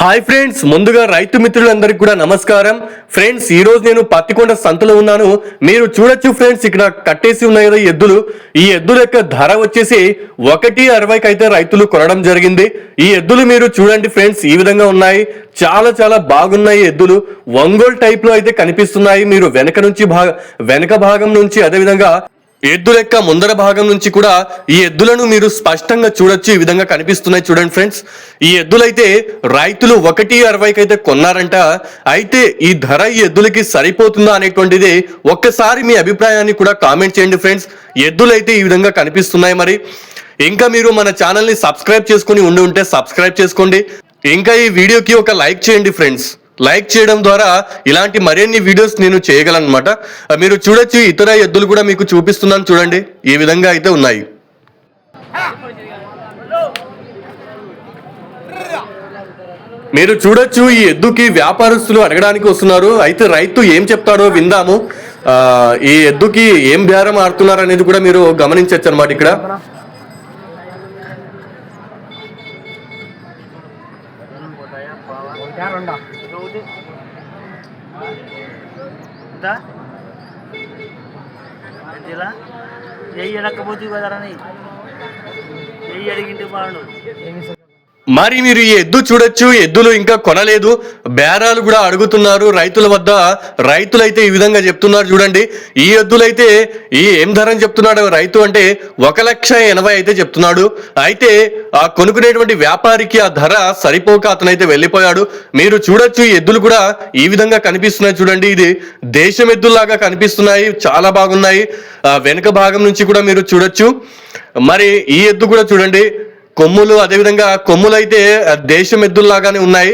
Hi friends ముందుగా రైతు మిత్రులందరికీ కూడా నమస్కారం. ఫ్రెండ్స్ ఈ రోజు నేను పత్తికొండ సంతలో ఉన్నాను. మీరు చూడొచ్చు ఫ్రెండ్స్ ఇక్కడ కట్టేసి ఉన్నాయి కదా ఎద్దులు. ఈ ఎద్దుల యొక్క ధర వచ్చేసి ఒకటి అరవైకి అయితే రైతులు కొనడం జరిగింది. ఈ ఎద్దులు మీరు చూడండి ఫ్రెండ్స్ ఈ విధంగా ఉన్నాయి. చాలా చాలా బాగున్నాయి ఎద్దులు. ఒంగోలు టైప్లో అయితే కనిపిస్తున్నాయి. మీరు వెనక నుంచి భాగ వెనక భాగం నుంచి అదే విధంగా ఎద్దు లెక్క ముందర భాగం నుంచి కూడా ఈ ఎద్దులను మీరు స్పష్టంగా చూడొచ్చు ఈ విధంగా కనిపిస్తున్నాయి చూడండి ఫ్రెండ్స్. ఈ ఎద్దులైతే రైతులు ఒకటి అరవైకి అయితే కొన్నారంట. అయితే ఈ ధర ఈ ఎద్దులకి సరిపోతుందా అనేటువంటిది ఒక్కసారి మీ అభిప్రాయాన్ని కూడా కామెంట్ చేయండి ఫ్రెండ్స్. ఎద్దులైతే ఈ విధంగా కనిపిస్తున్నాయి మరి. ఇంకా మీరు మన ఛానల్ని సబ్స్క్రైబ్ చేసుకుని ఉండి ఉంటే సబ్స్క్రైబ్ చేసుకోండి. ఇంకా ఈ వీడియోకి ఒక లైక్ చేయండి ఫ్రెండ్స్. లైక్ చేయడం ద్వారా ఇలాంటి మరిన్ని వీడియోస్ నేను చేయగలనమాట మీరు చూడొచ్చు ఇతర ఎద్దులు కూడా మీకు చూపిస్తున్నాను చూడండి ఈ విధంగా అయితే ఉన్నాయి. మీరు చూడొచ్చు ఈ ఎద్దుకి వ్యాపారస్తులు అడగడానికి వస్తున్నారు. అయితే రైతు ఏం చెప్తాడో విందాము. ఈ ఎద్దుకి ఏం బేరం ఆడుతున్నారు అనేది కూడా మీరు గమనించవచ్చు అనమాట ఇక్కడ. ఎంత ఎంతలా వెయ్యి అడగకపోతే కదరని వెయ్యి అడిగింటే బాగుండు మరి మీరు ఈ ఎద్దు చూడొచ్చు ఎద్దులు ఇంకా కొనలేదు. బేరాలు కూడా అడుగుతున్నారు. రైతుల వద్ద రైతులైతే ఈ విధంగా చెప్తున్నారు చూడండి. ఈ ఎద్దులైతే ఈ ఏం ధర అని చెప్తున్నాడు రైతు అంటే ఒక లక్ష ఎనభై అయితే చెప్తున్నాడు. అయితే ఆ కొనుక్కునేటువంటి వ్యాపారికి ఆ ధర సరిపోక అతనైతే వెళ్ళిపోయాడు. మీరు చూడొచ్చు ఈ ఎద్దులు కూడా ఈ విధంగా కనిపిస్తున్నాయి చూడండి. ఇది దేశం ఎద్దుల్లాగా కనిపిస్తున్నాయి. చాలా బాగున్నాయి. ఆ వెనుక భాగం నుంచి కూడా మీరు చూడొచ్చు. మరి ఈ ఎద్దు కూడా చూడండి. కొమ్ములు అదేవిధంగా కొమ్ములు అయితే దేశం ఎద్దుల్లాగానే ఉన్నాయి.